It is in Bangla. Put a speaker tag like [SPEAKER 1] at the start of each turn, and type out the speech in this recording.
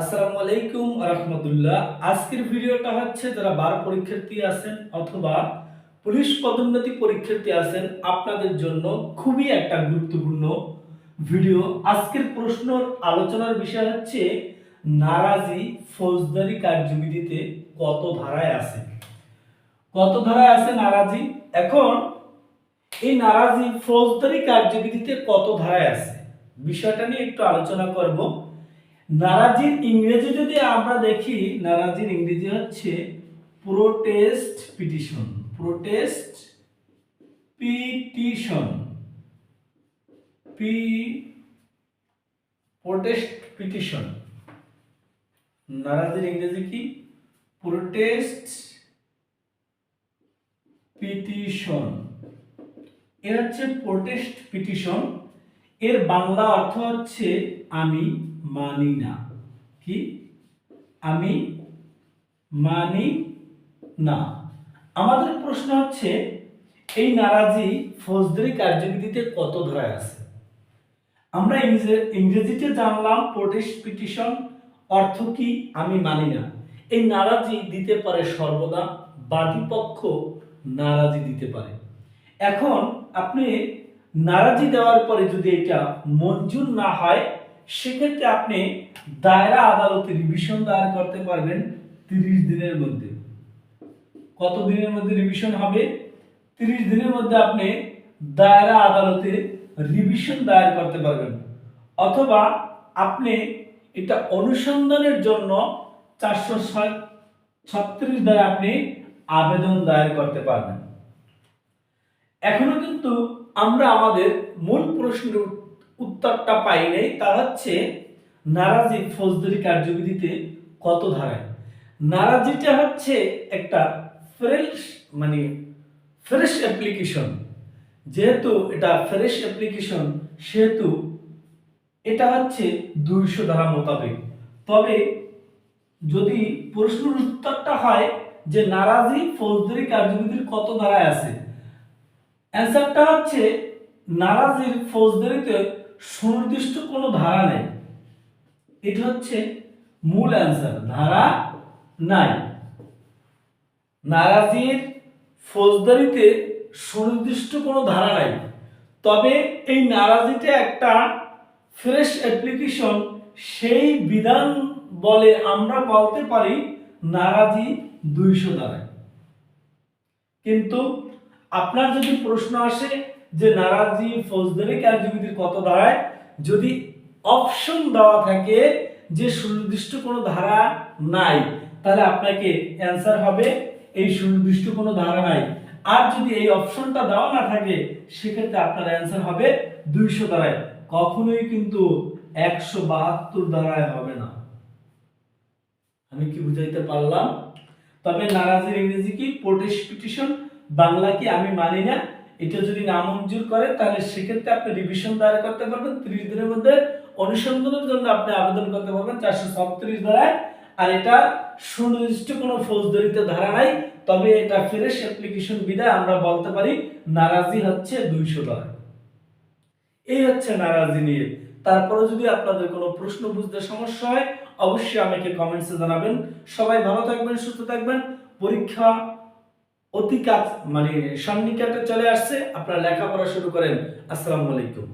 [SPEAKER 1] আসসালামু আলাইকুম রহমতুল্লাহ। আজকের ভিডিওটা হচ্ছে যারা বার পরীক্ষার্থী আছেন অথবা পুলিশ পদোন্নতি পরীক্ষার্থী আছেন, আপনাদের জন্য খুবই একটা গুরুত্বপূর্ণ ভিডিও। আজকের প্রশ্ন আলোচনার বিষয় হচ্ছে, নারাজি ফৌজদারি কার্যবিধিতে কত ধারায় আছে? কত ধারায় আছে নারাজি? এখন এই নারাজি ফৌজদারি কার্যবিধিতে কত ধারায় আছে? বিষয়টা নিয়ে একটু আলোচনা করব। নারাজির ইংরেজি যদি আমরা দেখি, নারাজির ইংরেজি হচ্ছে protest petition protest petition P protest petition নারাজির ইংরেজি কি? প্রোটেস্ট পিটিশন এর হচ্ছে প্রোটেস্ট পিটিশন এর বাংলা অর্থ হচ্ছে, আমি মানি না। কি? আমি মানি না। আমাদের প্রশ্ন হচ্ছে, এই নারাজি ফৌজদারি কার্যবিধিতে কত ধারায় আছে? আমরা ইংরেজিতে জানলাম প্রোটেস্ট পিটিশন অর্থ কি, আমি মানি না। এই নারাজি দিতে পারে সর্বদা বাদীপক্ষ নারাজি দিতে পারে। এখন আপনি নারাজি দেওয়ার পরে যদি এটা মঞ্জুর না হয় সেক্ষেত্রে আপনি দায়রা আদালতে রিভিশন দায়ের করতে পারবেন তিরিশ দিনের মধ্যে। কত দিনের মধ্যে রিভিশন হবে? তিরিশ দিনের মধ্যে আপনি দায়রা আদালতে রিভিশন দায়ের করতে পারবেন। অথবা আপনি এটা অনুসন্ধানের জন্য চারশো ছত্রিশ দ্বারা আপনি আবেদন দায়ের করতে পারবেন। এখনও কিন্তু আমরা আমাদের মূল প্রশ্নের উত্তরটা পাই নাই, তা হচ্ছে নারাজি ফৌজদারি কার্যবিধিতে কত ধারায়? নারাজিটা হচ্ছে একটা ফ্রেশ মানে ফ্রেশ অ্যাপ্লিকেশন যেহেতু এটা ফ্রেশ অ্যাপ্লিকেশন সেহেতু এটা হচ্ছে দুইশো ধারা মোতাবেক। তবে যদি প্রশ্নের উত্তরটা হয় যে নারাজি ফৌজদারি কার্যবিধির কত ধারায় আছে? অ্যান্সারটা হচ্ছে নারাজির ফৌজদারিতে সুনির্দিষ্ট কোনো ধারা নেই। এটা হচ্ছে মূল অ্যান্সার ধারা নাই। নারাজির ফৌজদারিতে সুনির্দিষ্ট কোনো ধারা নাই। তবে এই নারাজিটা একটা ফ্রেশ অ্যাপ্লিকেশন সেই বিধান বলে আমরা বলতে পারি নারাজি দুইশো ধারায় কিন্তু আপনার যদি প্রশ্ন আসে যে নারাজি, ফৌজদারি, কার্যবিধির কত ধারায়? যদি অপশন দেওয়া থাকে যে সুনির্দিষ্ট কোনো ধারা নাই, তাহলে আপনাকে অ্যান্সার হবে, এই সুনির্দিষ্ট কোনো ধারা নাই। আর যদি এই অপশনটা দেওয়া না থাকে, সেক্ষেত্রে আপনার অ্যান্সার হবে দুইশো ধারায়। কখনোই কিন্তু একশো বাহাত্তর ধারায় হবে না। আমি কি বুঝাইতে পারলাম? তবে নারাজের ইংরেজি কি? প্রোটেস্ট পিটিশন বাংলা কি আমি মানি না? এটা যদি নামঞ্জুর করে, তাহলে সেক্ষেত্রে আপনি রিভিশন দায়ের করতে পারবেন। ত্রিশ দিনের মধ্যে অনুসন্ধানের জন্য আপনি আবেদন করতে পারবেন চারশো ছত্রিশ ধারায়। আর এটা সুনির্দিষ্ট কোনো ফৌজদারিতে ধারা নাই, তবে এটা ফ্রেশ অ্যাপ্লিকেশন বিদায় আমরা বলতে পারি, নারাজি হচ্ছে দুইশো ধারা এই হচ্ছে নারাজি নিয়ে। তারপরে যদি আপনাদের কোনো প্রশ্ন বুঝতে সমস্যা হয়, অবশ্যই আমাকে কমেন্টসে জানাবেন। সবাই ভালো থাকবেন, সুস্থ থাকবেন। পরীক্ষা অতি কাজ মানে সন্নিকটে চলে আসছে। আপনারা লেখাপড়া শুরু করেন। আসসালামু আলাইকুম।